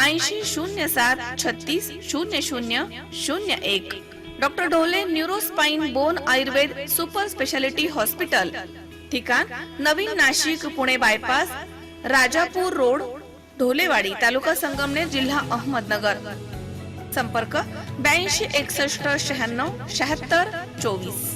ऐंशी शून्य सात छत्तीस शून्य शून्य शून्य एक. Doctor Dhole neuro spine bone Ayurved super speciality hospital. ठिकाण नवीन नाशिक पुणे बायपास राजापूर रोड ढोलेवाडी तालुका संगमनेर जिल्हा अहमदनगर. संपर्क ब्याऐंशी एकसष्ट शहाण्णव शहात्तर चोवीस.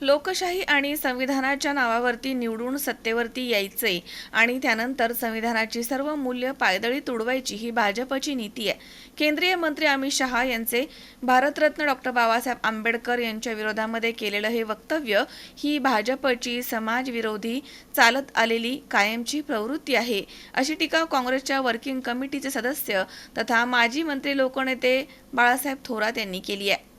लोकशाही आणि संविधानाच्या नावावरती निवडून सत्तेवरती यायचे आणि त्यानंतर संविधानाची सर्व मूल्य पायदळी तुडवायची ही भाजपची नीती आहे. केंद्रीय मंत्री अमित शहा यांचे भारतरत्न डॉक्टर बाबासाहेब आंबेडकर यांच्या विरोधामध्ये केलेलं हे वक्तव्य ही भाजपची समाजविरोधी चालत आलेली कायमची प्रवृत्ती आहे. अशी टीका काँग्रेसच्या वर्किंग कमिटीचे सदस्य तथा माजी मंत्री लोकनेते बाळासाहेब थोरात यांनी केली आहे.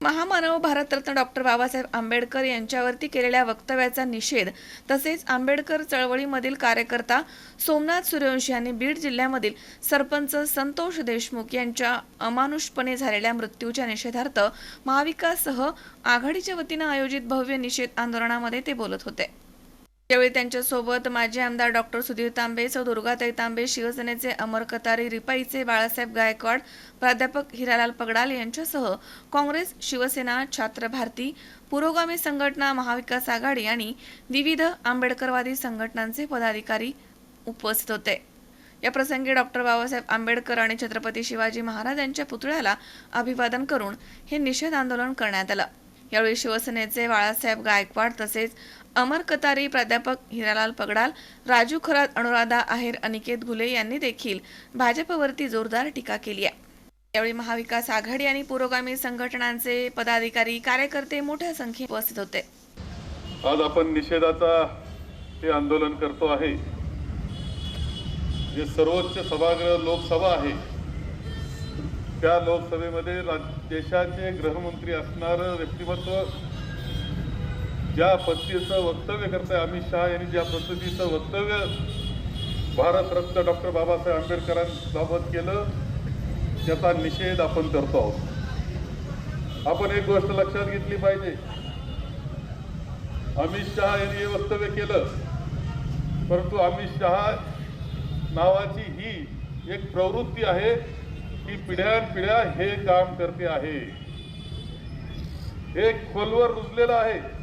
महामानव भारतरत्न डॉक्टर बाबासाहेब आंबेडकर यांच्यावरती केलेल्या वक्तव्याचा निषेध तसेच आंबेडकर चळवळीमधील कार्यकर्ता सोमनाथ सूर्यवंशी यांनी बीड जिल्ह्यामधील सरपंच संतोष देशमुख यांच्या अमानुषपणे झालेल्या मृत्यूच्या निषेधार्थ महाविकाससह आघाडीच्या वतीनं आयोजित भव्य निषेध आंदोलनामध्ये ते बोलत होते. यावेळी त्यांच्यासोबत माजी आमदार डॉक्टर सुधीर तांबे सौ दुर्गाताई तांबे शिवसेनेचे अमर कतारी रिपाईचे बाळासाहेब गायकवाड प्राध्यापक हिरालाल पगडाल यांच्यासह काँग्रेस शिवसेना छात्र भारती पुरोगामी संघटना महाविकास आघाडी आणि विविध आंबेडकरवादी संघटनांचे पदाधिकारी उपस्थित होते. या प्रसंगी डॉक्टर बाबासाहेब आंबेडकर आणि छत्रपती शिवाजी महाराज यांच्या पुतळ्याला अभिवादन करून हे निषेध आंदोलन करण्यात आलं. यावेळी शिवसेनेचे बाळासाहेब गायकवाड तसेच अमर कतारी प्राध्यापक हिरालाल पगडाल राजू खरात अनुराधा आहेर अनिकेत घुले यांनी देखील भाजपवरती जोरदार टीका केली आहे. यावेळी महाविकास आघाडी आणि पुरोगामी संघटनांचे पदाधिकारी कार्यकर्ते मोठ्या संख्येत उपस्थित होते. आज आपण निषेधाचा हे आंदोलन करतो आहे. जे सर्वोच्च सभागृह लोकसभा आहे त्या लोकसभेमध्ये राज- देशाचे गृहमंत्री असणारं व्यक्तिमत्व ज्या पद्धतीचं वक्तव्य करत आहे अमित शहा यांनी ज्या पद्धतीचं वक्तव्य भारतरत्न डॉक्टर बाबासाहेब आंबेडकरांबाबत केलं त्याचा निषेध आपण करतो आहोत. आपण एक गोष्ट लक्षात घेतली पाहिजे. अमित शहा यांनी हे वक्तव्य केलं परंतु अमित शहा नावाची ही एक प्रवृत्ती आहे की पिढ्यानपिढ्या हे काम करते आहे. हे खोलवर रुजलेलं आहे.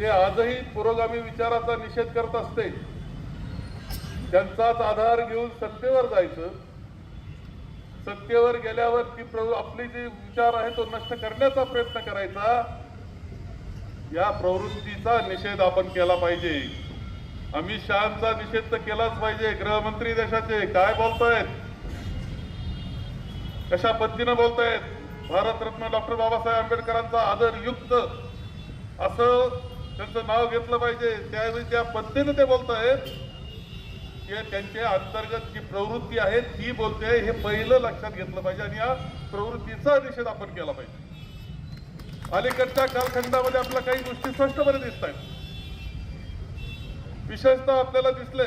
ते आजही पुरोगामी विचाराचा निषेध करत असते त्यांचाच आधार घेऊन सत्तेवर जायचं. सत्तेवर गेल्यावर ती आपली जी विचार आहे तो नष्ट करण्याचा प्रयत्न करायचा. या प्रवृत्तीचा निषेध आपण केला पाहिजे. अमित शहाचा निषेध तर केलाच पाहिजे. गृहमंत्री देशाचे काय बोलतायत? कशा पद्धतीनं बोलतायत? भारतरत्न डॉक्टर बाबासाहेब आंबेडकरांचा आदरयुक्त असं त्यांचं नाव घेतलं पाहिजे. त्यावेळी ज्या पद्धतीने ते बोलतायत की त्यांच्या अंतर्गत जी प्रवृत्ती आहे ती बोलते. हे पहिलं लक्षात घेतलं पाहिजे आणि या प्रवृत्तीचा निषेध आपण केला पाहिजे. अलीकडच्या कालखंडामध्ये आपल्या काही गोष्टी स्पष्टपणे दिसत आहेत. विशेषतः आपल्याला दिसले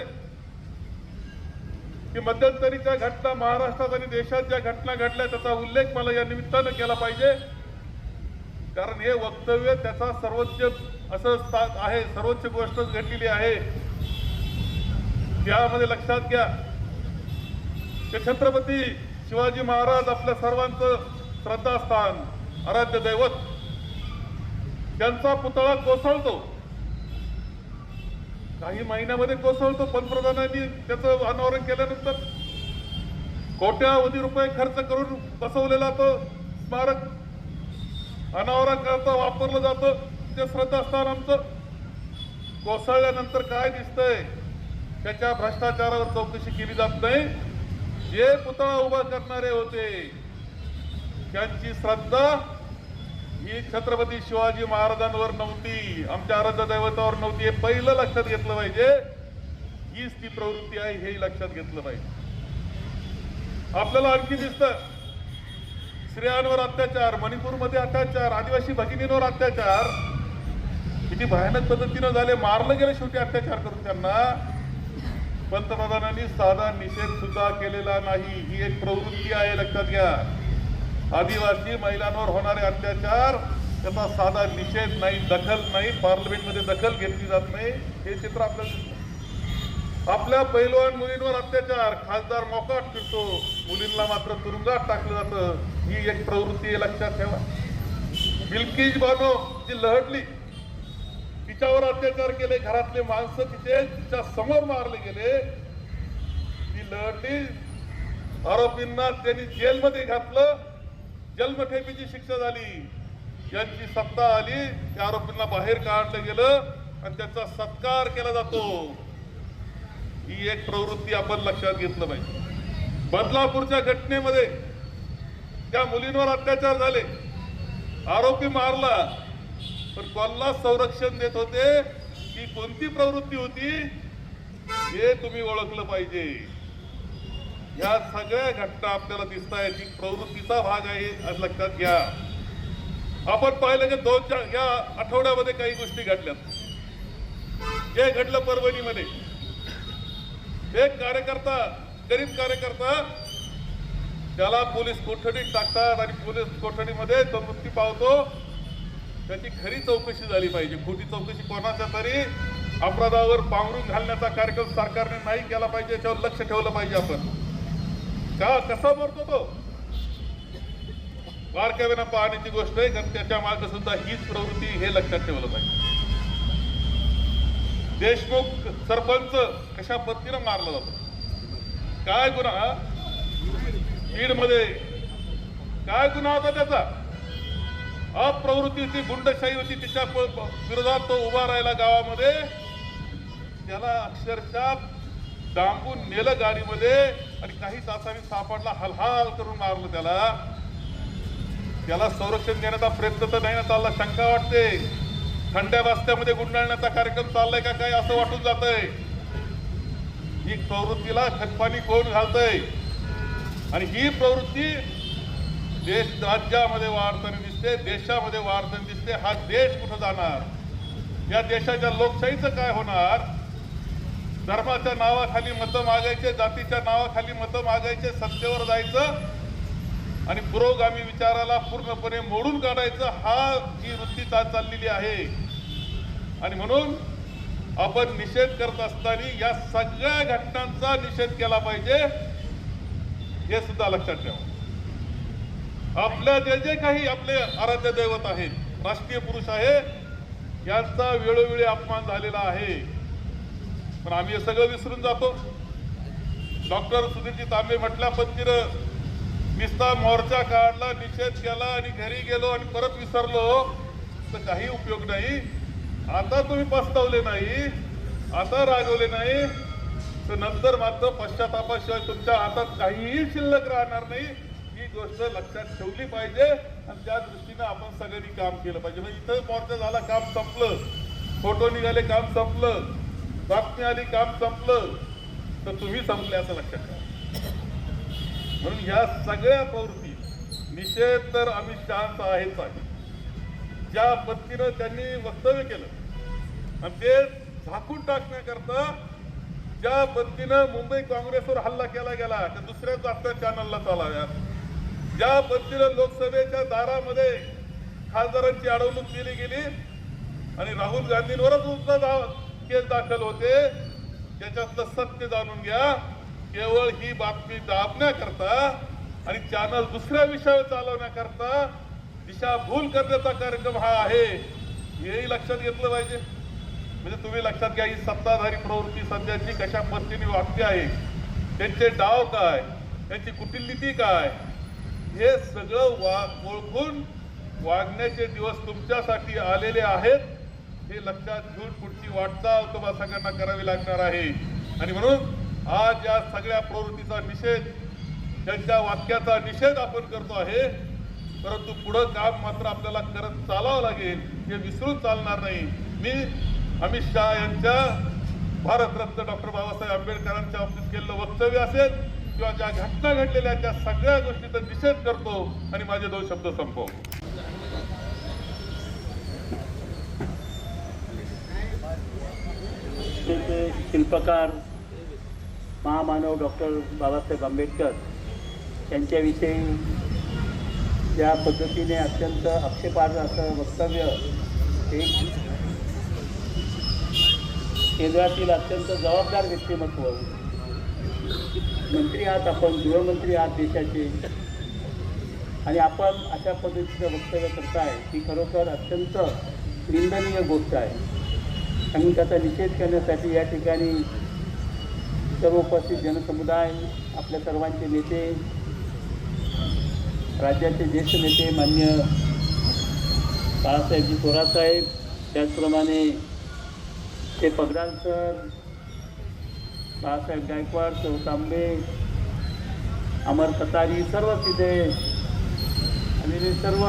की मध्यंतरीच्या घटना महाराष्ट्रात आणि देशात ज्या घटना घडल्या त्याचा उल्लेख मला या निमित्तानं केला पाहिजे. कारण हे वक्तव्य त्याचा सर्वोच्च असं आहे सर्वोच्च गोष्ट घडलेली आहे. त्यामध्ये लक्षात घ्या. की छत्रपती शिवाजी महाराज आपल्या सर्वांचं श्रद्धास्थान आराध्य दैवत. त्यांचा पुतळा कोसळतो. काही महिन्यामध्ये कोसळतो पंतप्रधानांनी त्याचं अनावरण केल्यानंतर कोट्यावधी रुपये खर्च करून बसवलेला तो स्मारक अनावराकरता वापरलं जातं. ते श्रद्धास्थान आमचं कोसळल्यानंतर काय दिसतंय त्याच्या भ्रष्टाचारावर चौकशी केली जात नाही. जे पुतळा उभा करणारे होते त्यांची श्रद्धा ही छत्रपती शिवाजी महाराजांवर नव्हती. आमच्या आराध्य दैवतावर नव्हती. हे पहिलं लक्षात घेतलं पाहिजे. हीच ती प्रवृत्ती आहे हेही लक्षात घेतलं पाहिजे. आपल्याला आणखी दिसतं स्त्रियांवर अत्याचार मणिपूरमध्ये अत्याचार आदिवासी भगिनींवर अत्याचार. किती भयानक पद्धतीनं झाले मारलं गेलं शेवटी अत्याचार करून त्यांना. पंतप्रधानांनी साधा निषेध सुद्धा केलेला नाही. ही एक प्रवृत्ती आहे लक्षात घ्या. आदिवासी महिलांवर होणारे अत्याचार त्याचा साधा निषेध नाही दखल नाही पार्लमेंटमध्ये दखल घेतली जात नाही. हे चित्र आपल्याला दिसतं. आपल्या पैलवान मुलींवर अत्याचार. खासदार मोकाट फिरतो मुलींना मात्र तुरुंगात टाकलं जातं. ही एक प्रवृत्ती आहे लक्षात ठेवा. बिल्किश बानो जी लहटली तिच्यावर अत्याचार केले घरातले माणसं तिचे तिच्या समोर मारले गेले. ती लहटली. आरोपींना त्यांनी जेलमध्ये घातलं. जन्मठेपीची शिक्षा झाली. यांची सत्ता आली. त्या आरोपींना बाहेर काढलं गेलं आणि त्याचा सत्कार केला जातो. ही एक प्रवृत्ती आपण लक्षात घेतलं पाहिजे. बदलापूरच्या घटनेमध्ये त्या मुलींवर अत्याचार झाले. आरोपी मारला. पण कोणाला संरक्षण देत होते. ही कोणती प्रवृत्ती होती? हे तुम्ही ओळखलं पाहिजे. या सगळ्या घटना आपल्याला दिसत आहेत ही प्रवृत्तीचा भाग आहे आज लक्षात घ्या. आपण पाहिलं की दोन चार या आठवड्यामध्ये काही गोष्टी घडल्या जे घडलं परभणीमध्ये. एक कार्यकर्ता गरीब कार्यकर्ता त्याला पोलीस कोठडीत टाकतात आणि पोलीस कोठडीमध्ये तो मृत्यू पावतो त्याची खरी चौकशी झाली पाहिजे. खोटी चौकशी कोणाच्या तरी अपराधावर पांघरून घालण्याचा कार्यक्रम सरकारने नाही केला पाहिजे याच्यावर लक्ष ठेवलं पाहिजे आपण. का? कसा मरतो तो? बारकाव्यानं पाहण्याची गोष्ट आहे कारण त्याच्यामागे सुद्धा हीच प्रवृत्ती हे लक्षात ठेवलं पाहिजे. देशमुख सरपंच कशा पद्धतीनं मारला जातो? काय गुन्हा? बीडमध्ये. काय गुन्हा होता त्याचा? अप्रवृत्ती होती गुंडशाही होती तिच्या प- विरोधात तो उभा राहिला गावामध्ये. त्याला अक्षरशः डांबून नेलं गाडीमध्ये आणि काही तासांनी सापडला हलहाल करून मारलं त्याला. त्याला संरक्षण देण्याचा प्रयत्न तर नाही ना चालला शंका वाटते. थंड्या रस्त्यामध्ये गुंडाळण्याचा कार्यक्रम चाललाय का काय असं वाटून जातंय. ही प्रवृत्तीला खतपाणी कोण घालतंय? आणि ही प्रवृत्ती देश राज्यामध्ये वाढताना दिसते देशामध्ये वाढताना दिसते हा देश कुठं जाणार? या देशाच्या लोकशाहीचं काय होणार? धर्माच्या नावाखाली मतं मागायचे जातीच्या नावाखाली मतं मागायचे सत्तेवर जायचं आणि पुरोगामी विचाराला पूर्णपणे मोडून काढायचं हा जी वृत्ती चाललेली आहे. आणि म्हणून आपण निषेध करत असताना या सगळ्या घटनांचा निषेध केला पाहिजे हे सुद्धा लक्षात ठेवा. आपल्या जे जे काही आपले आराध्य दैवत आहेत राष्ट्रीय पुरुष आहे यांचा वेळोवेळी अपमान झालेला आहे. पण आम्ही हे सगळं विसरून जातो. डॉक्टर सुधीरजी तांबे म्हटल्या पत्तीनं नुसता मोर्चा काढला निषेध केला आणि घरी गेलो आणि परत विसरलो तर काही उपयोग नाही. आता तुम्ही पस्तावले नाही आता रागवले नाही तर नंतर मात्र पश्चातापाशिवाय तुमच्या हातात काहीही शिल्लक राहणार नाही. ही गोष्ट लक्षात ठेवली पाहिजे आणि त्या दृष्टीनं आपण सगळ्यांनी काम केलं पाहिजे. म्हणजे इथं मोर्चा झाला काम संपलं. फोटो निघाले काम संपलं. बातमी आली काम संपलं. तर तुम्ही संपले असं लक्षात ठेवा. म्हणून ह्या सगळ्या प्रवृत्ती निषेध तर आम्ही शांत आहेच आहे. ज्या पद्धतीनं त्यांनी वक्तव्य केलं आणि ते झाकून टाकण्याकरता ज्या पद्धतीनं मुंबई काँग्रेसवर हल्ला केला गेला त्या दुसऱ्याच आपल्या चॅनलला चालाव्या ज्या पद्धतीनं लोकसभेच्या दारामध्ये खासदारांची अडवणूक केली गेली आणि राहुल गांधींवरच सुद्धा केस दाखल होते त्याच्यातलं सत्य जाणून घ्या. केवळ ही बातमी दाबण्याकरता आणि चॅनल दुसऱ्या विषयावर चालवण्याकरता दिशाभूल करण्याचा कार्यक्रम हा आहे. हेही लक्षात घेतलं पाहिजे. म्हणजे तुम्ही लक्षात घ्या ही सत्ताधारी प्रवृत्ती सध्याची कशा पद्धतीने वागते आहे त्यांचे डाव काय त्यांची कुटिलिती काय हे सगळं वा ओळखून वागण्याचे दिवस तुमच्यासाठी आलेले आहेत हे लक्षात घेऊन पुढची वाटचाल तुम्हाला सगळ्यांना करावी लागणार आहे. आणि म्हणून आज या सगळ्या प्रवृत्तीचा निषेध त्यांच्या वाक्याचा निषेध आपण करतो आहे. परंतु पुढं काम मात्र आपल्याला करत चालावं लागेल हे विसरून चालणार नाही. मी अमित शहा यांच्या भारतरत्न डॉक्टर बाबासाहेब आंबेडकरांच्या बाबतीत केलेलं वक्तव्य असेल किंवा ज्या घटना घडलेल्या त्या सगळ्या गोष्टीचा निषेध करतो आणि माझे दोन शब्द संपवतो. शिल्पकार महामानव डॉक्टर बाबासाहेब आंबेडकर यांच्याविषयी ज्या पद्धतीने अत्यंत आक्षेपार्ह असं वक्तव्य हे केंद्रातील अत्यंत जबाबदार व्यक्तिमत्व मंत्री आहात आपण गृहमंत्री आहात देशाचे आणि आपण अशा पद्धतीचं वक्तव्य करताय ही खरोखर अत्यंत निंदनीय गोष्ट आहे. आणि त्याचा निषेध करण्यासाठी या ठिकाणी सर्व उपस्थित जनसमुदाय आपल्या सर्वांचे नेते राज्याचे ज्येष्ठ नेते मान्य बाळासाहेबजी थोरासाहेब त्याचप्रमाणे ते पगडाल सर बाळासाहेब गायकवाड सौ तांबे अमर कतारी सर्व तिथे आलेले सर्व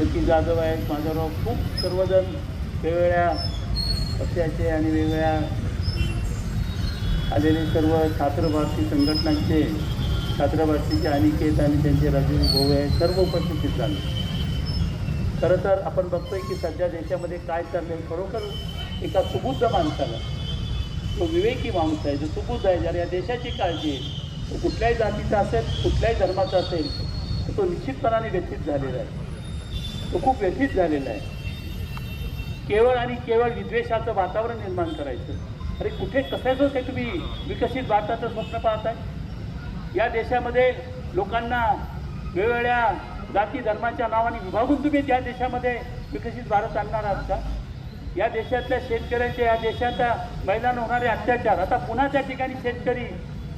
लकी जाधव आहेत. माझाराव खूप सर्वजण वेगवेगळ्या पक्षाचे आणि वेगवेगळ्या आलेले सर्व छात्र भारती संघटनांचे छात्र भारतीचे अनिकेत आणि त्यांचे राजीव गोवे आहे सर्व उपस्थित झाले. खरं तर आपण बघतोय की सध्या देशामध्ये काय चाललंय? खरोखर एका सुबुद्ध माणसाला तो विवेकी माणूस आहे जो सुबुद्ध आहे. ज्याला या देशाची काळजी आहे तो कुठल्याही जातीचा असेल कुठल्याही धर्माचा असेल तर तो निश्चितपणाने व्यथित झालेला आहे. तो खूप व्यथित झालेला आहे. केवळ आणि केवळ विद्वेषाचं वातावरण निर्माण करायचं. अरे कुठे कशाचं ते तुम्ही विकसित भारताचं स्वप्न पाहताय? या देशामध्ये लोकांना वेगवेगळ्या जाती धर्माच्या नावाने विभागून तुम्ही त्या देशामध्ये विकसित भारत आणणार आहात का? या देशातल्या शेतकऱ्यांच्या या देशाच्या महिलांना होणारे अत्याचार. आता पुन्हा त्या ठिकाणी शेतकरी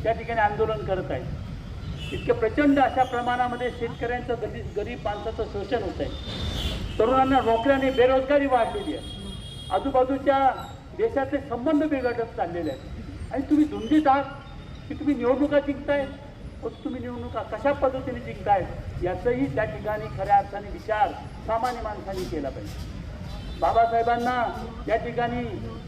त्या ठिकाणी आंदोलन करत आहेत. इतक्या प्रचंड अशा प्रमाणामध्ये शेतकऱ्यांचं गरीब गरीब माणसाचं शोषण होत आहे तरुणांना रोखल्याने बेरोजगारी वाढलेली आहे. आजूबाजूच्या देशातले संबंध बिघडत चाललेले आहेत. आणि तुम्ही धुंदीत आहात की तुम्ही निवडणुका जिंकताय? व तुम्ही निवडणुका कशा पद्धतीने जिंकताय? याचंही त्या ठिकाणी खऱ्या अर्थाने विचार सामान्य माणसांनी केला पाहिजे. बाबासाहेबांना या ठिकाणी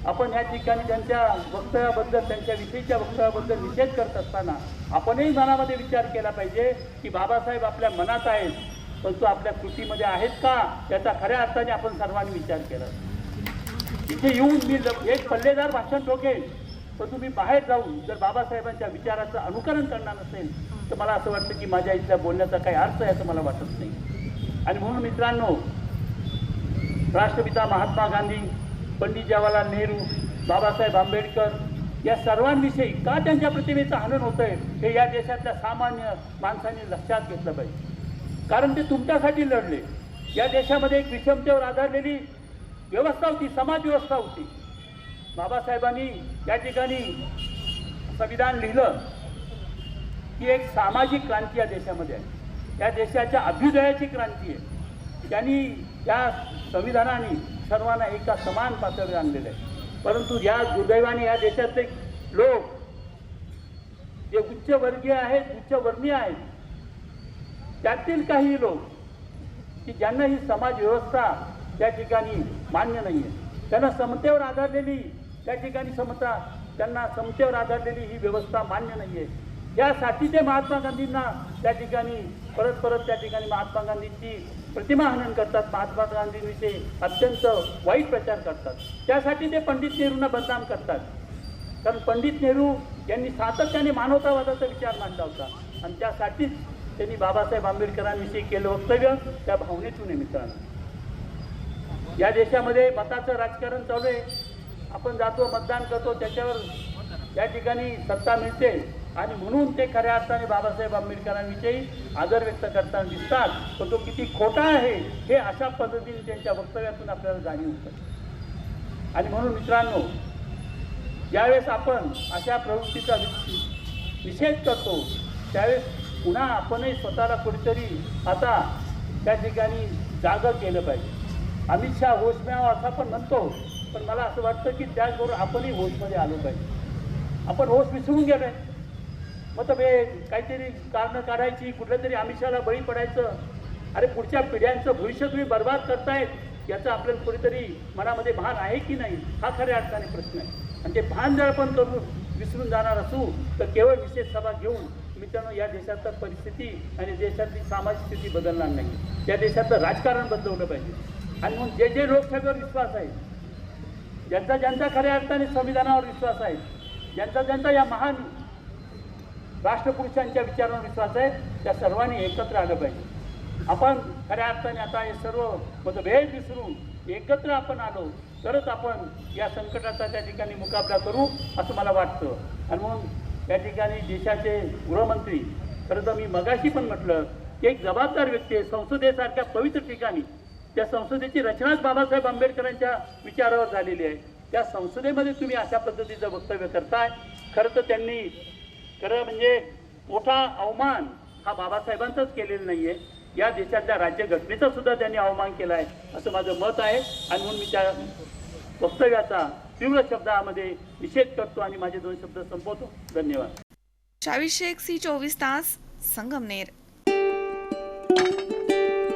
आपण या ठिकाणी त्यांच्या वक्तव्याबद्दल त्यांच्या विषयीच्या वक्तव्याबद्दल निषेध करत असताना आपणही मनामध्ये विचार केला पाहिजे की बाबासाहेब आपल्या मनात आहेत पण तो आपल्या कृतीमध्ये आहेत का? याचा खऱ्या अर्थाने आपण सर्वांनी विचार केला इथे येऊन मी एक पल्लेदार भाषण ठोकेल पण तुम्ही बाहेर जाऊन जर बाबासाहेबांच्या विचाराचं अनुकरण करणार नसेल तर मला असं वाटतं की माझ्या इथल्या बोलण्याचा काही अर्थ आहे असं मला वाटत नाही. आणि म्हणून मित्रांनो राष्ट्रपिता महात्मा गांधी पंडित जवाहरलाल नेहरू बाबासाहेब आंबेडकर या सर्वांविषयी का त्यांच्या प्रतिमेचं हनन होतं आहे हे या देशातल्या सामान्य माणसांनी लक्षात घेतलं पाहिजे. कारण ते तुमच्यासाठी लढले. या देशामध्ये एक विषमतेवर आधारलेली व्यवस्था होती समाज व्यवस्था होती. बाबासाहेबांनी या ठिकाणी संविधान लिहिलं की एक सामाजिक क्रांती या देशामध्ये आहे. या देशाच्या अभ्युदयाची क्रांती आहे. त्यांनी या संविधानाने सर्वांना एका समान पातळीवर आणलेलं आहे. परंतु या दुर्दैवाने या देशातले लोक जे उच्चवर्गीय आहेत उच्चवर्णीय आहेत त्यातील काही लोक की ज्यांना ही समाज व्यवस्था त्या ठिकाणी मान्य नाही आहे त्यांना समतेवर आधारलेली त्या ठिकाणी समता त्यांना समतेवर आधारलेली ही व्यवस्था मान्य नाही आहे यासाठी ते महात्मा गांधींना त्या ठिकाणी परत परत त्या ठिकाणी महात्मा गांधींची प्रतिमा हनन करतात. महात्मा गांधींविषयी अत्यंत वाईट प्रचार करतात. त्यासाठी ते पंडित नेहरूंना बदनाम करतात. कारण पंडित नेहरू यांनी सातत्याने मानवतावादाचा विचार मांडला होता. आणि त्यासाठीच त्यांनी बाबासाहेब आंबेडकरांविषयी केलं वक्तव्य त्या भावनेतून आहे मित्रांनो. या देशामध्ये मताचं राजकारण चालू आहे. आपण जातो मतदान करतो त्याच्यावर या ठिकाणी सत्ता मिळते. आणि म्हणून ते खऱ्या अर्थाने बाबासाहेब आंबेडकरांविषयी आदर व्यक्त करताना दिसतात. पण तो किती खोटा आहे हे अशा पद्धतीने त्यांच्या वक्तव्यातून आपल्याला जाणीव होतं. आणि म्हणून मित्रांनो ज्यावेळेस आपण अशा प्रवृत्तीचा निषेध करतो त्यावेळेस पुन्हा आपणही स्वतःला कुठेतरी आता त्या ठिकाणी जागं केलं पाहिजे. अमित शहा होश में असं आपण म्हणतो पण मला असं वाटतं की त्याचबरोबर आपणही होशमध्ये आलो पाहिजे. आपण होश विसरून गेलो आहे मग तर हे काहीतरी कारणं काढायची कुठल्या तरी आमिषाला बळी पडायचं. अरे पुढच्या पिढ्यांचं भविष्य तुम्ही बर्बाद करतायत याचं आपल्याला कुठेतरी मनामध्ये भान आहे की नाही हा खऱ्या अर्थाने प्रश्न आहे. आणि ते भान जर आपण करून विसरून जाणार असू तर केवळ विशेष सभा घेऊन मित्रांनो या देशाचा परिस्थिती आणि देशातली सामाजिक स्थिती बदलणार नाही. या देशाचं राजकारण बदलवलं पाहिजे. आणि म्हणून जे जे लोकसभेवर विश्वास आहे ज्यांचा ज्यांचा खऱ्या अर्थाने संविधानावर विश्वास आहे ज्यांचा ज्यांचा या महान राष्ट्रपुरुषांच्या विचारांवर विश्वास आहे त्या सर्वांनी एकत्र आलं पाहिजे. आपण खऱ्या अर्थाने आता हे सर्व मतभेद विसरून एकत्र आपण आलो तरच आपण या संकटाचा त्या ठिकाणी मुकाबला करू असं मला वाटतं. आणि म्हणून त्या ठिकाणी देशाचे गृहमंत्री खरं तर मी मगाशी पण म्हटलं की एक जबाबदार व्यक्ती आहे संसदेसारख्या पवित्र ठिकाणी त्या संसदेची रचनाच बाबासाहेब आंबेडकरांच्या विचारावर झालेली आहे. त्या संसदेमध्ये तुम्ही अशा पद्धतीचं वक्तव्य करताय. खरं तर त्यांनी खरं म्हणजे मोठा अवमान हा बाबासाहेबांचाच केलेला नाही आहे या देशातल्या राज्यघटनेचा सुद्धा त्यांनी अवमान केला आहे असं माझं मत आहे. आणि म्हणून मी त्या वक्तव्याचा तीव्र शब्दामध्ये निषेध करतो आणि माझे दोन शब्द संपवतो. धन्यवाद. चावीसशे एक सी चोवीस तास संगमनेर.